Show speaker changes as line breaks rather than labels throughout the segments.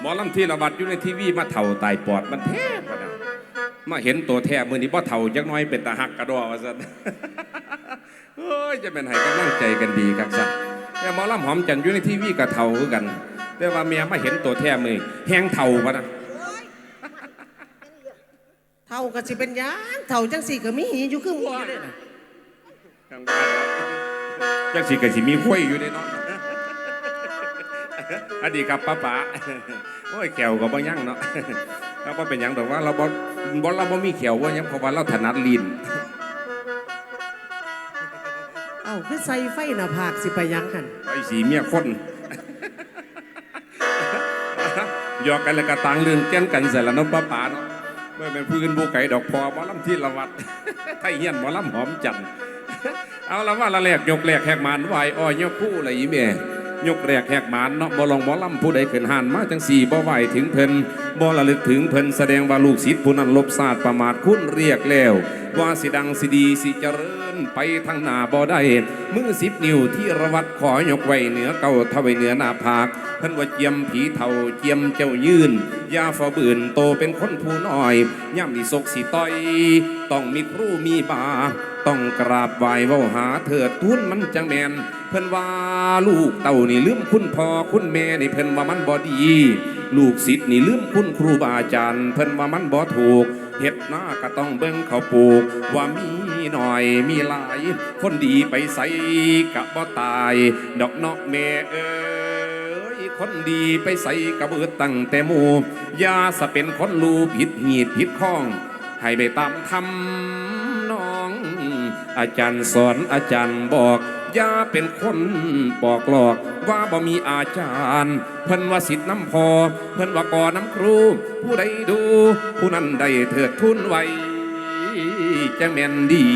หมอลำที่ระบัดอยู่ในทีวีมาเถ่าตายปอดมันแทบปะนะมาเห็นตัวแทบมือนี้พ่เถ่าจักหน้อยเป็นตาหักกระดอว่าสันเฮ้ยจะเป็นให้กำลังใจกันดีครับสันแต่หมอลำหอมจันทร์อยู่ในทีวีกับเถ่าคือกัน แต่ว่าเมียมาเห็นตัวแทบมือแห้งเถ่าปะนะ
เท่าก็สิเป็นหยังเท่าจังสี่ก็มีหีอยู่คือหมูอยู่เด้น่ะ
กลางบ้านจักสิกะสิมีข้วยอยู่ในเนาะ อดีครับป้าป๋าโอ้ยแขวก็บ่ยั่งเนาะเราบ่เป็นหยังแต่ว่าเราบ่บ่เราบ่มีแขวว่าหยังเพราะว่าเราถนัดลิ้น
เอ้าคือใส่ไฟหน้าผากสิไปหยังหัน
ไอ้สีเมียคนหยอกกันแล้วก็ต่างเรื่องแก้นกันเสร็จแล้วเนาะป้าป๋าเนาะเมื่อเป็นพื้นบูไก่ดอกพอหมอลำที่ละวัดไทยเฮียนหมอลำหอมจันทร์เอาละว่าละแรกยกแรกแหกหมานไหวอ้อยยกคู่อะไรอีเม่ย ยกแรกแหกหมานเนาะบ่ลองหมอลำผู้ใดขึ้นหานมาจังสี่บ่ไหวถึงเพิ่นบ่ระลึกถึงเพิ่นแสดงว่าลูกศิษย์ผู้นั้นลบศาสตร์ประมาทคุ้นเรียกแล้วว่าสิดังสิดีสิเจริญไปทางหน้าบ่ได้มือสิบนิ้วที่ระวัดขอยกไว้เหนือเก่าท่าไว้เหนือหน้าผากเพิ่นว่าเจียมผีเท่าเจียมเจ้ายืนยาฝ่าบืนโตเป็นคนผู้น้อยย่ำดิศกสิต้อย ต้องมีครูมีบา ต้องกราบไหว้เว้าหาเถิดทุนมันจังแมนเพิ่นว่าลูกเต่านี่ลืมคุณพ่อคุณแม่นี่เพิ่นว่ามันบ่ดี ลูกศิษย์นี่ลืมคุณครูบาอาจารย์ เพิ่นว่ามันบ่ถูก เฮ็ดหน้าก็ต้องเบิ่งเขาปลูก ว่ามีหน่อยมีหลาย คนดีไปใส่กะบ่ตาย ดอกนาะแม่เอ้ยคนดีไปใส่กะเบิดตั้งแต่มูยาสะเป็นคนลูผิดหีดผิดข้อง ให้ไปตามทำน้อง อาจารย์สอนอาจารย์บอก อย่าเป็นคนบอกหลอกว่าบ่มีอาจารย์ เพิ่นว่าสิทธิ์น้ำพอ เพิ่นว่าก่อน้ำครู ผู้ใดดู ผู้นั้นได้เถิดทุนไว้จะแม่นดี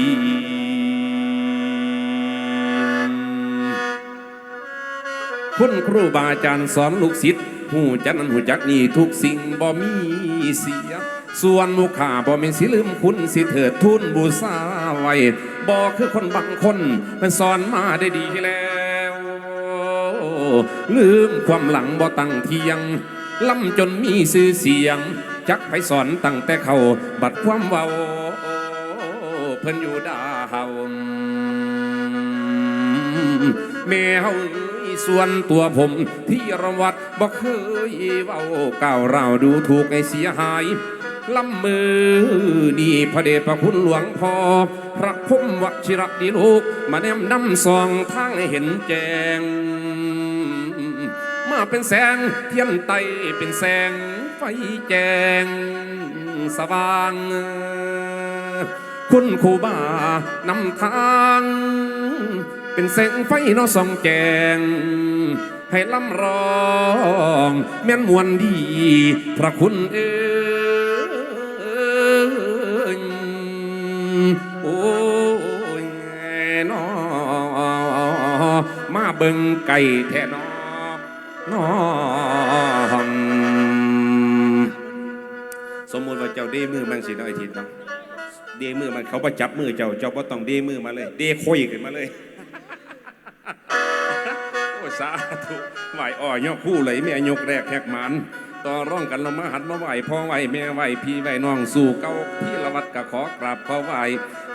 คุณครูบาอาจารย์สอนลูกศิษย์หูจักนั้นหูจักนี่ทุกสิ่งบ่มีเสีย ส่วนมุขาบ่เป็นสิลืมคุณสิเถิดทุนบูชาไว้ บ่คือคนบางคน มันสอนมาได้ดีแล้ว ลืมความหลังบ่ตั้งเทียงล่ำจนมีชื่อเสียง จักไปสอนตั้งแต่เขาบัดความเว้าเพิ่นอยู่ดาวแมวส่วนตัวผมที่ระวัดบ่เคยเว้าก้าวราวดูถูกให้เสียหาย ลำมือดีพระเดชพระคุณหลวงพ่อพระพรหมวชิระดีลูก มาแนมนำสองทางให้เห็นแจงมาเป็นแสงเทียนไตเป็นแสงไฟแจงสว่างคุณครูบานำทาง เป็นแสงไฟนอส่องแจง ให้ลำร้อง แม่นมวนดี พระคุณเอ้ เบิ่งไก่แท่นอนอมสมมุติว่าเจ้าเด้มือมันสิน้อยทิศเนาะเดมือมันเขาประจับมือเจ้าเจ้าบ่ต้องเดมือมาเลย เดคุยขึ้นมาเลยโอ้สาธุไหวอ้อยอคู่เลยแม่ยกแรกแหกหมันต่อร่องกันเรามาหัดมาไหวพ่อไหวแม่ไหวพี่ไหวน้องสู่เก้าพี วัดก็ขอกราบขอไหว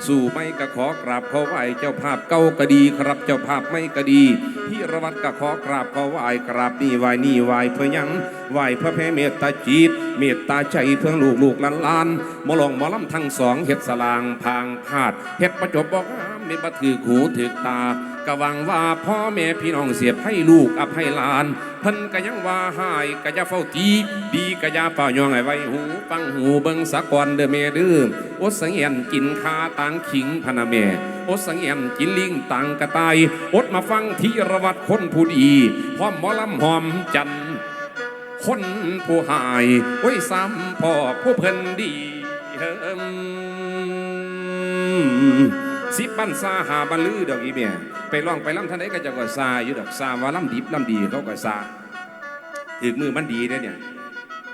สู่ไม่ก็ขอกราบขอไหวเจ้าภาพเก้าก็ดีครับ เจ้าภาพไม่ก็ดีพี่ละวัดก็ขอกราบขอไหวกราบนี่ไหวนี่ไหวเพื่อยังไหวเพื่อแผ่เมตตาจิต เมตตาใจเพื่อลูกลูกหลานหลานมอลองมอลำทั้งสองเฮ็ดสลางพางพาดเฮ็ดประจบบอกงามเม็ดบัถือหูถือตา กะหวังว่าพ่อแม่พี่น้องเสียบให้ลูกอภัยหลานเพิ่นก็ยังว่าหายก็ย่าเฝ้าตีดีก็ย่าเฝ้ายองให้ไว้หูฟังหูเบิ่งสะกอนเด้อแม่เด้ออดสังเอียนกินคาตังขิงพนะแม่อดสังเอียนกินลิงตังกระตายอดมาฟังที่ระวัดคนผู้ดีพร้อมหมอลำหอมจันคนผู้หายโอ้ยซ้ำพ่อผู้เพิ่นดีเฮิม สิบบันซาหาบันลือดอกอีเมียไปลองไปล่ำท่านใดก็จะก็ซาอยู่ดอกซาว่าล่ำดิบล่ำดีเขาก็ซาถือมือมันดีเด้เนี่ย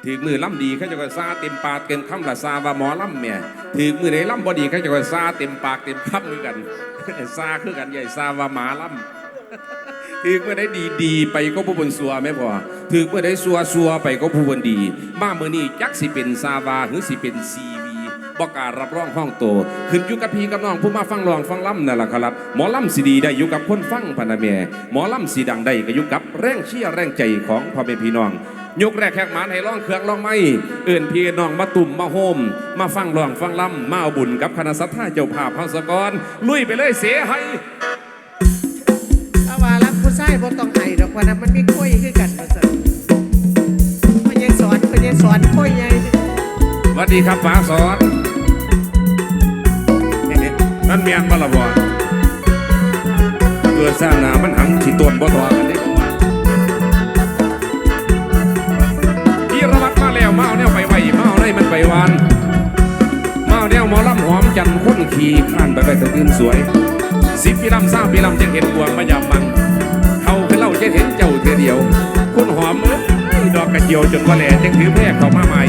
ถือมือล่ำดีเขาจะก็ซาเต็มปากเต็มคำละซาว่าหมอล่ำเมียถือมือไหนล่ำบอดีเขาจะก็ซาเต็มปากเต็มคำเหมือนกันซาคือกันใหญ่ซาว่าหมาล่ำถือเมื่อได้ดีดีไปก็ผู้บนสัวแม่พอถือเมื่อได้สัวสัวไปก็ผู้บนดีมาเมื่อนี้จักสิเป็นซาวาหรือสิเป็นซีวี บอกกล้ารรับรองห้องโตขึ้นอยู่กับพี่กับน้องผู้มาฟังรองฟังล่ำนั่นแหละครับ หมอล่ำสีดีได้อยู่กับคนฟังพนะแม่หมอล่ำสีดังได้ก็อยู่กับแรงเชียร์แรงใจของพ่อแม่พี่น้องยกแรกแขกหมานให้ร้องเครื่องร้องไม่เอื่นพี่น้องมาตุ่มมาโฮม มาฟังร้องฟังล่ำมาเอาบุญกับคณะสัตยาเจ้าภาพเฮาสกอนลุยไปเลยเสียให้
ถ้าว่ารักผู้ชายบ่ต้องให้ดอกว่านะมันมีคุยคือกันว่าซั่นพ่อใหญ่สอนพ่อใหญ่สอนคุยใหญ่
วัสดีครับฟ้าสอนนั่นเมียนบละบอเกิดสร้างนามันหังที่ตวนบ่ทอกันได้บ่ว่าพี่ระวัดมาแล้วเมาเอาแนวไปไหวมาเอาได้มันไปวานเมาเอาแนวหมอลำหอมจันทร์ค้นขี่ข้านไปไปตะตื่นสวยสิบปีลำสามปีลำจะเห็นบวงมายามมังเขาคือเล่าจะเห็นเจ้าเธอเดียว คุณหอมเอ้ยดอกกระเจียวจนว่าแหล่จังถือแพร่เขามาใหม่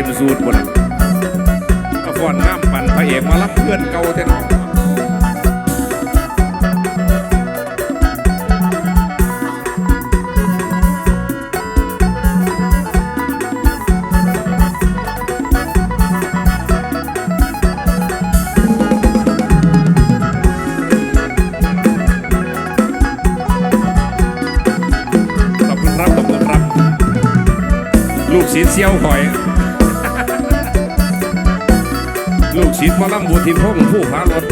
ต็มสูตรหมดอะฟอนน้ำปั่นพระเอกมารับเพื่อนเก่าแต่น้องขอรับขอบคุณครับลูกศิษย์เซียวหอย ลูกศิษย์มาลำบัวทิพงผู้พารถ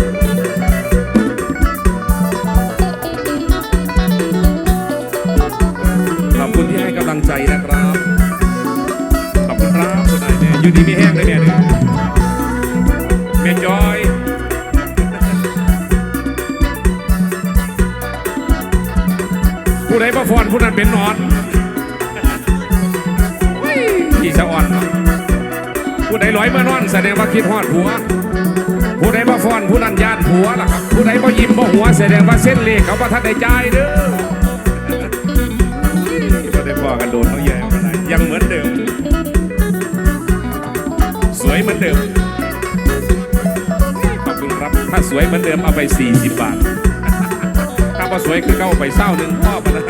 ขอบคุณที่ให้กำลังใจนะครับ ขอบคุณครับคุณนายแม่อยู่ดีมีแห้งเลยเนี่ยเนี่ยแม่จอยผู้ใดประฟอนผู้นั้นเป็นนอนที่สะอ่อนเนาะ ผู้ใดลอยมานอนแสดงว่าคิดฮอดผัว ผู้ใดมาฟ้อนผู้นั้นย่านผัวล่ะครับ ผู้ใดมายิ้มมาหัวแสดงว่าเส้นเลขเขาประทันได้ใจเด้อก็ได้พอกันโดนเขาแย่มาได้ยังเหมือนเดิม สวยเหมือนเดิมขอบคุณครับถ้าสวยเหมือนเดิมเอาไป 40 บาท ถ้าพอสวยคือเขาเอาไปเศร้าหนึ่งพ่อมาแล้ว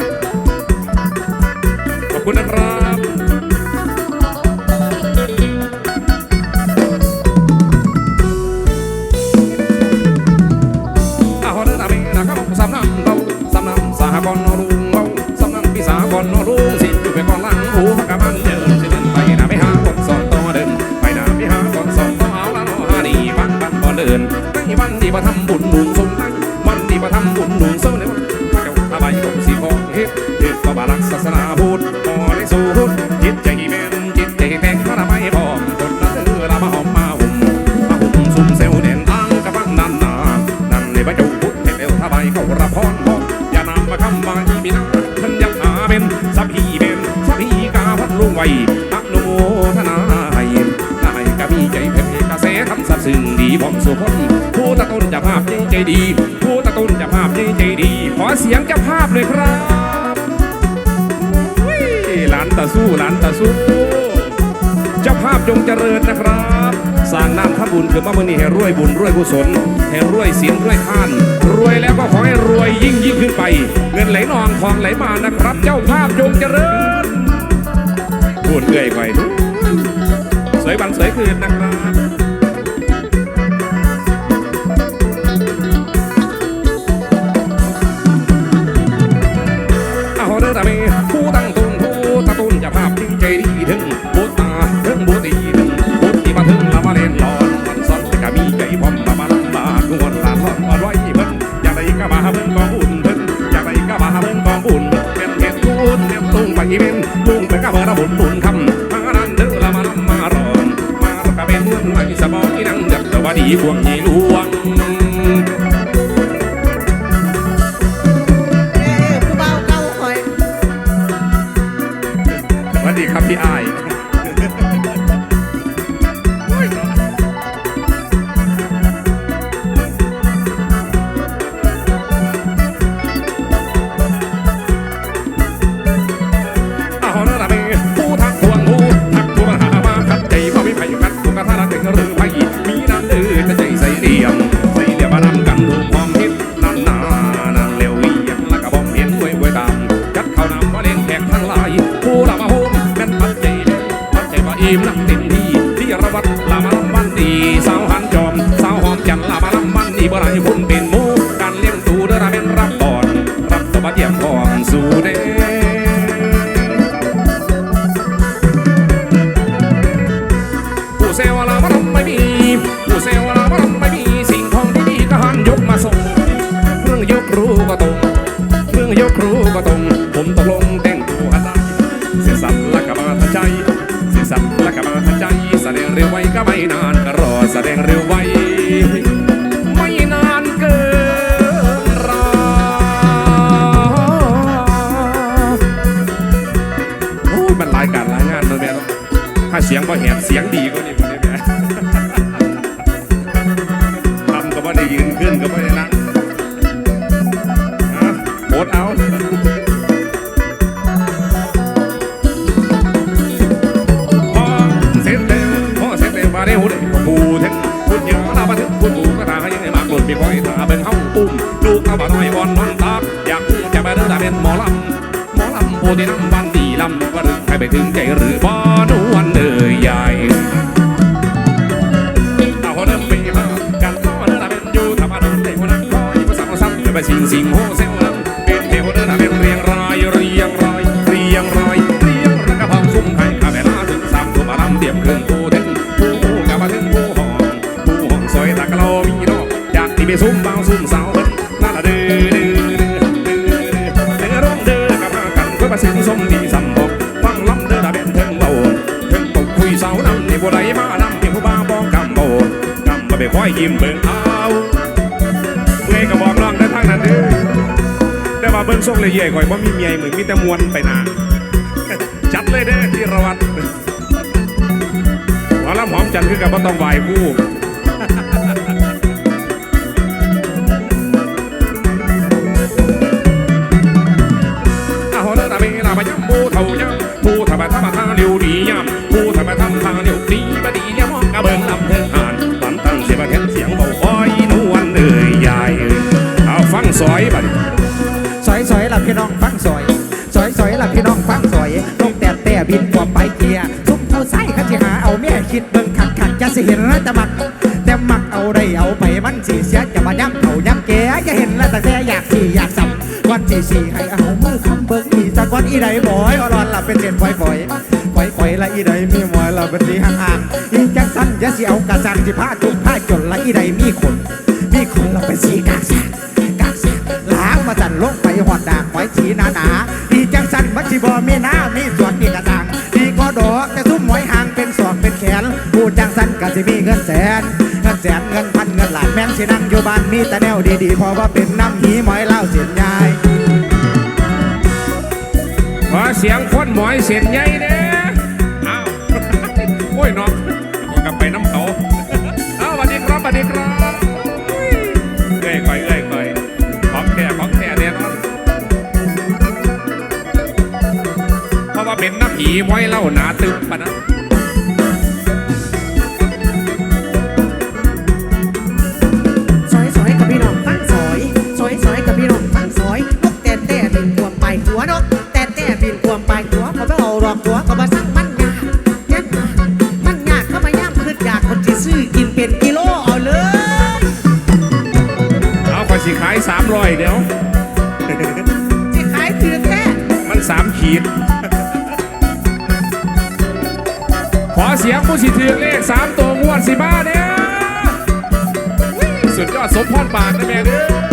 ขอบคุณนะครับ วทบายเขารับพรพรอย่านำมาคำมาอีบินาท่านยักหาเป็นสัพพีเป็นสัพพีกาพัดลุงไว้อนุโมทนาให้นายกะมีใจเพชรกระแสทำสัตว์ซึ่งดีผมสุพลผู้ตะตุนจะภาพใจดี ผู้ตะตุนจะภาพใจดี ขอเสียงจ้าภาพเลยครับหลานตาสู้หลานตาสู้าภาพจงเจริญนะครับ สร้างน้ำทำบุญคือมามื่อนี้ให้รวยบุญรวยกุศลให้รวยศีลรวยทาน รวยแล้วก็ขอให้รวยยิ่งยิ่งขึ้นไป เงินไหลนองทองไหลมานะครับ เจ้าภาพจงเจริญพูดเอื่อยไปสวยบันสวยคืนนะครับ เบิ่งบุญบุญคำมาดันเด้อละมาลำมารอน มาแล้วก็เป็นเมืองไหลสมองที่นั่งจับแต่ว่าดีพวงยี่หลวง หมอลำหมอลำโพธิน้ำบันดีลำว่ารึใครไปถึงใจหรือบ่นวลเอ่ยใหญ่เอาคนเดิมปีมากันต่อเดินเป็นอยู่ทำมาโดนเด็กคนนั้นคอยภาษาภาษาจะไปสิงสิงโฮ ซุ้มเบาซุ้มสาวเพิ่นนั่นละเด้อเด้อเด้อเด้อเด้อร้องเด้อกับมากันเพื่อประสิทธิ์สมดีสำบอกฟังล้ำเด้อละเป็นเทิงเบาเทิงตกคุยสาวนำในบัวใดมานำที่ผู้บ้าบอกกำโบกำมาไปคอยยิ้มเบิ่งเอาเมื่อยก็บอกน้องได้ทางนั้นเด้อแต่ว่าเบิ่งทรงเลยเย่ก่อยว่ามีเมียเหมือนมีแต่มวนไปนาจัดเลยเด้อที่ระวัดหมอลำหอมจันทร์คือกับบ่ต้องไหวผู้ สอยบัดนี้
สอยสอยละพี่น้องฟังสอยสอยสอยละพี่น้องฟังสอยลงแต่แต่บินกว่าไปเกียซุ่มผู้ใส่ข้าจะหาเอาแม่คิดเบิ่งขัดขัดจะสิเห็นแล้วแต่มักแต่มักเอาได้เอาไปมันสีเสียจะมาย้ำเขาย้ำแกจะเห็นแล้วแต่แต่อยากสี่อยากสับวันสี่สี่ให้เอามือคำเบิ่งอีสักวันอีใดบ่อยอ่อนๆละเป็นเส้นฝอยฝอยฝอยฝอยละอีใดมีหมอยละเป็นสีห่างห่างๆอีจังสั้นจะสิเอากระสังสิผ้าจุกผ้าจนละอีใดมีขนมีขนละเป็นสีกากสา มาจันลงไปหอดด่างไว้สีหนาหนาดีจังสันมัชิบอมีหน้ามีส่วนมีกระสังดีก็ดอกแต่ซุ้มหอยหางเป็นศอกเป็นแขนผู้จังสันก็สิมีเงินแสนเงินแสนเงินพันเงินหลานแม่นสินั่งอยู่บ้านมีแต่แนวดีๆเพราะว่าเป็นน้ำหีหมอยเหล้าเสียนยาย
ขอเสียงคนหมอยเสียนใหญ่เด้ ผีไว้เล่าหนาตึบปะนะ
ซอยซอยกับพี่น้องฟังซอยซอยซอยกับพี่น้องฟังซอยนกแต่แต่บินควมไปหัวนกแต่แต่บินควมไปหัวเขาไปเอาดอกหัวเขามาสั่งมันยากยันมันยากเข้ามาย่ำขึ้นอยากคนที่ซื้อกินเป็นกิโลเอาเลย
เอาไปสิขายสามร้อยเดี๋ยว
ที่ขายถือแท้
มันสามขีด เสียงผู้สิถือเลขสามตัวงวดสิบ้าเนี่ยสุดยอดสมพรปากนะแม่เด้อ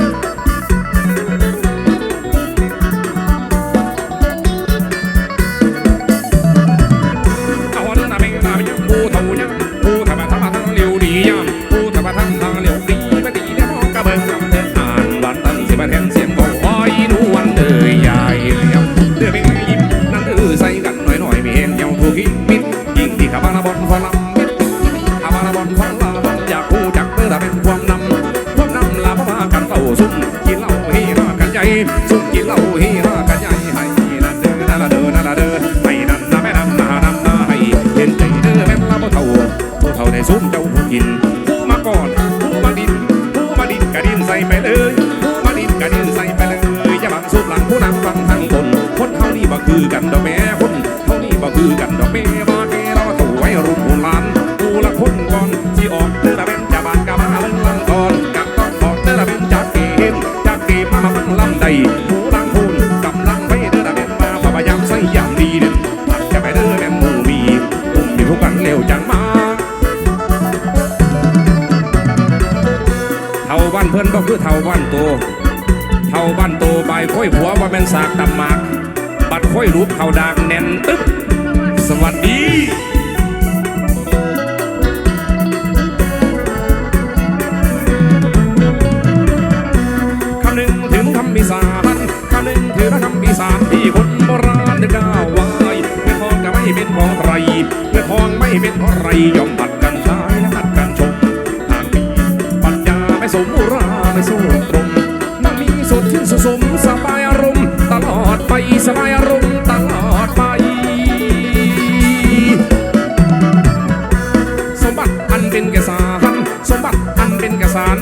สากตำหมาก บัดค่อยรูปเขาดางแน่นตึ๊บสวัสดีคำหนึ่งถึงคำพิสานคำหนึ่งถึงคำพิสานที่คนโบราณได้กล่าวไว้ไม่คองก็ไม่เป็นของใครไม่คองไม่เป็นของใครยอมบัด สบายอารมณ์ตลอดไป สมบัติอันเป็นกสารสมบัติอันเป็นกสาร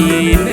Nadine